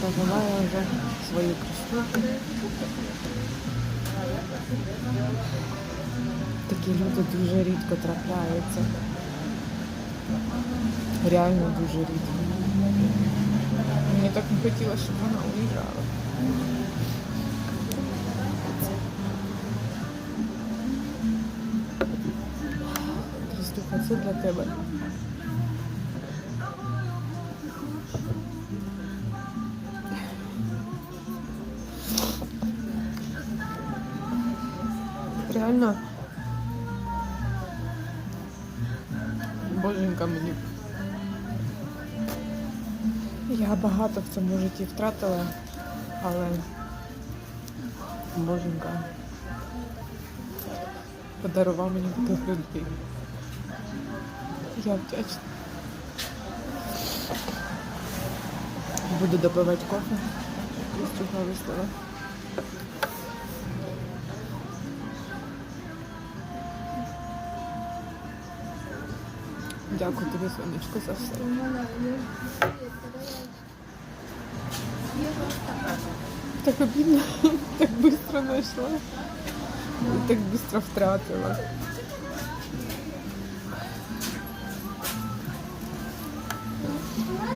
проживає вже свої кросівки. Такі люди дуже рідко трапляються. Реально дуже рідко. Мені так не хотілося, щоб вона уїжджала. Крістуха, це для тебе. Реально. Боженька мені. Я багато в цьому житті втратила, але Боженька подарував мені таких людей. Я вдячна. Буду допивати кофе. Крістюха вислала. Дякую тобі, сонечко, за все. Так обідно, так швидко знайшла. Так швидко втратила.